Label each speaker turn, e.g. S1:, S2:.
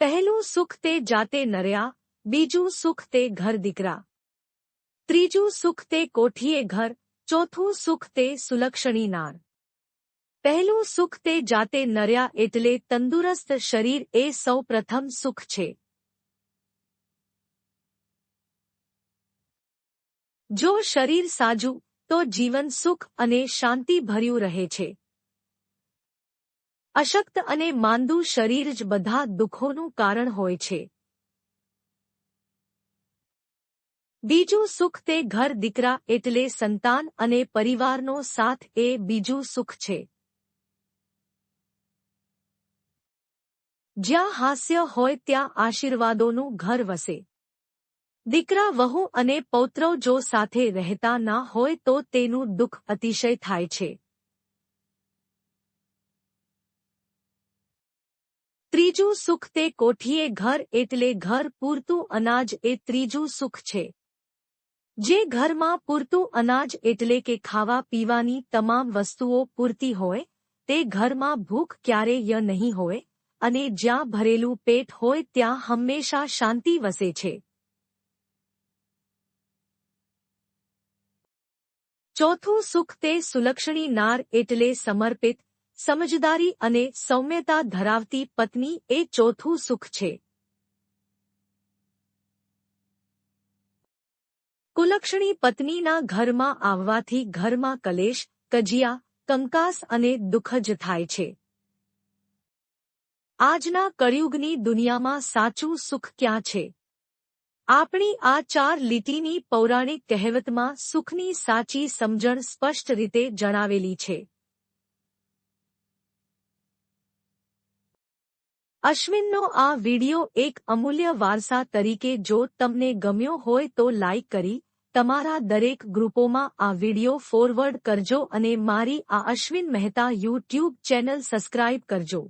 S1: પહેલું સુખ તે જાતે નર્યા, બીજું સુખ તે ઘર દીકરા. ત્રીજું સુખ તે કોઠીએ ઘર, ચોથું સુખ તે સુલક્ષણી નાર. પહેલું સુખ તે જાતે નર્યા એટલે તંદુરસ્ત શરીર એ સૌ પ્રથમ સુખ છે. જો શરીર સાજું, તો જીવન સુખ અને શાંતિ ભર્યું રહે છે. અશક્ત અને માંદું શરીર જ બધા દુઃખોનું કારણ હોય છે. બીજું સુખ તે ઘર દીકરા એટલે સંતાન અને પરિવારનો સાથ એ બીજું સુખ છે. જ્યાં હાસ્ય હોય ત્યાં આશીર્વાદોનું ઘર વસે. દીકરા વહુ અને પૌત્રો જો સાથે રહેતા ના હોય તો તેનું દુઃખ અતિશય થાય છે. ત્રીજું સુખ તે કોઠીએ ઘર એટલે ઘર પૂરતું અનાજ એ ત્રીજું સુખ છે. જે ઘરમાં પૂરતું અનાજ એટલે કે ખાવા પીવાની તમામ વસ્તુઓ પૂરતી હોય, તે ઘરમાં ભૂખ ક્યારેય નહીં હોય, અને જ્યાં ભરેલું પેટ હોય ત્યાં હંમેશા શાંતિ વસે છે. ચોથું સુખ તે સુલક્ષણી નાર એટલે સમર્પિત સમજદારી અને સૌમ્યતા ધરાવતી પત્ની એ ચોથું સુખ છે. કુલક્ષણી પત્નીના ઘરમાં આવવાથી ઘરમાં કલેશ, કજિયા, કંકાસ અને દુઃખ જ થાય છે. આજના કળિયુગની દુનિયામાં સાચું સુખ ક્યાં છે? આપણી આ ચાર લીટીની પૌરાણિક કહેવતમાં સુખની સાચી સમજણ સ્પષ્ટ રીતે જણાવેલી છે. અશ્વિનનો આ વિડિયો એક અમૂલ્ય વારસા તરીકે જો તમને ગમ્યો હોય તો લાઇક કરી, તમારા દરેક ગ્રુપોમાં આ વિડિયો ફોરવર્ડ કરજો અને મારી આ Ashwin Mehta YouTube channel subscribe કરજો.